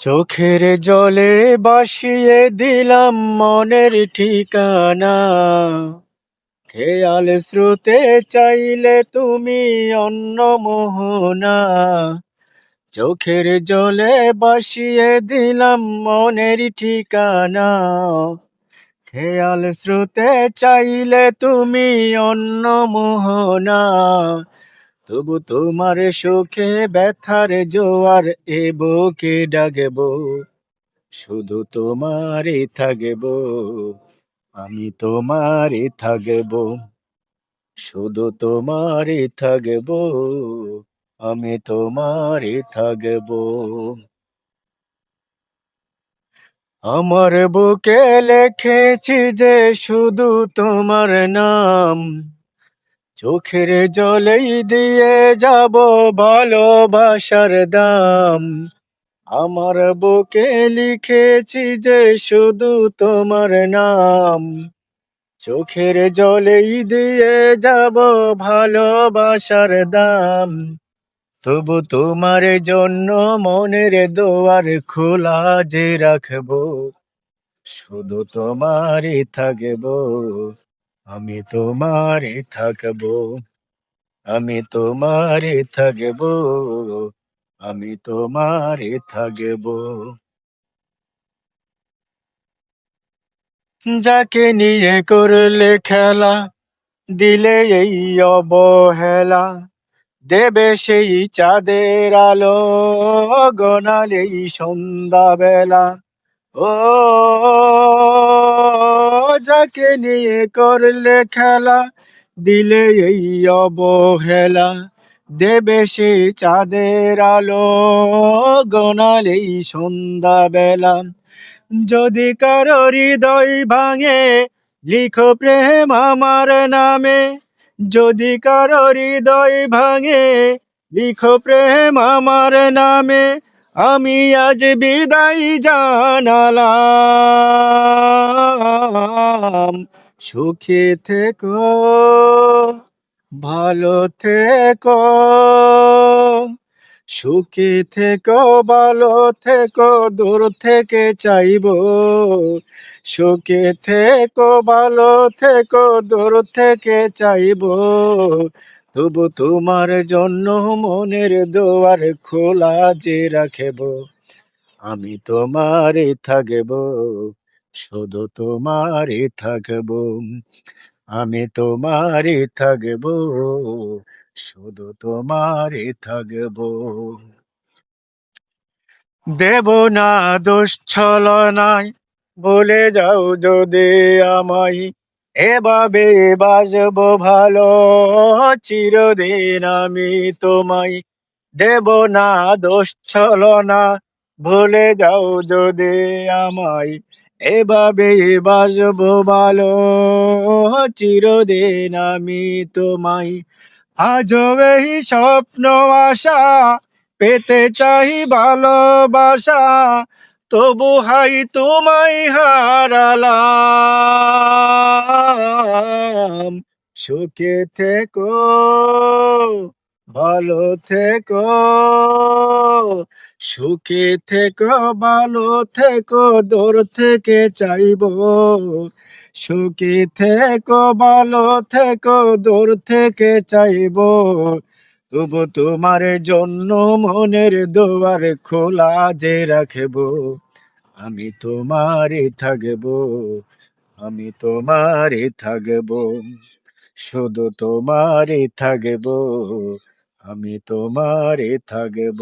চোখের জলে বাসিয়ে দিলাম মনের ঠিকানা। খেয়াল স্রোতে চাইলে তুমি অন্য মোহনা। চোখের জলে বাসিয়ে দিলাম মনের ঠিকানা। খেয়াল স্রোতে চাইলে তুমি অন্য মোহনা। তবু তোমার সুখে ব্যথার জোয়ার এ বুকে ডাকব, শুধু তোমারই থাকব, আমি তোমারই থাকব, শুধু তোমারই থাকব, আমি তোমারই থাকব। আমার বুকে লেখেছি যে শুধু তোমার নাম চোখের জলেই দিয়ে যাব ভালোবাসার দাম। আমার বুকে লিখেছি যে শুধু তোমার নাম। চোখের জলেই দিয়ে যাব ভালোবাসার দাম। তবু তোমার জন্য মনের দোয়ার খোলা যে রাখব, শুধু তোমারই থাকব। আমি তোমারই থাকব, আমি তোমারই থাকব, আমি তোমারই থাকব। যাকে নিয়ে করলে খেলা, দিলে এই অবহেলা, দেবে সেই চাঁদের আলো গনালে এই সন্ধ্যাবেলা। ও যাকে নিয়ে করলে খেলা, দিলে এই অবহেলা। দেবে সে চাঁদের আলো, গনালে এই সন্ধ্যাবেলা। যদি কারও হৃদয় ভাঙে, লিখো প্রেম আমার নামে। যদি কারও হৃদয় ভাঙে, লিখো প্রেম আমার নামে। আমি আজ বিদায় জানালাম। সুখে থেকো, ভালো থেকো, সুখী থেকো, ভালো থেকো, দূর থেকে চাইব। সুখে থেকো, ভালো থেকো, দূর থেকে চাইব। তবু তোমার জন্য মনের দোয়ার খোলা যে রাখব, আমি তোমারই থাকব, শুধু তোমারই থাকব, আমি তোমারই থাকব, শুধু তোমারই থাকব। দেব না দোষ ছলনায় ভুলে যাও যদি আমায় এভাবে বাজব ভালো, চিরদিন আমি তোমায় দেব না দোষ ছলনা ভুলে যাও যদি আমায়, এভাবে বাজব ভালো, চিরদিন আমি তোমায়। আজও এই স্বপ্ন আশা, পেতে চাই ভালোবাসা, তবু হাই তোমায় হারালাম সুখে থেকো, ভালো থেকো, সুখে থেকো, ভালো থেকো, দূর থেকে চাইব, সুখে থেকো, ভালো থেকো, দূর থেকে চাইব, তবু তোমার জন্য মনের দোয়ার খোলা যে রাখব, আমি তোমারে থাকব। আমি তোমারে থাকব শুধু তোমারে থাকব আমি তোমারে থাকব।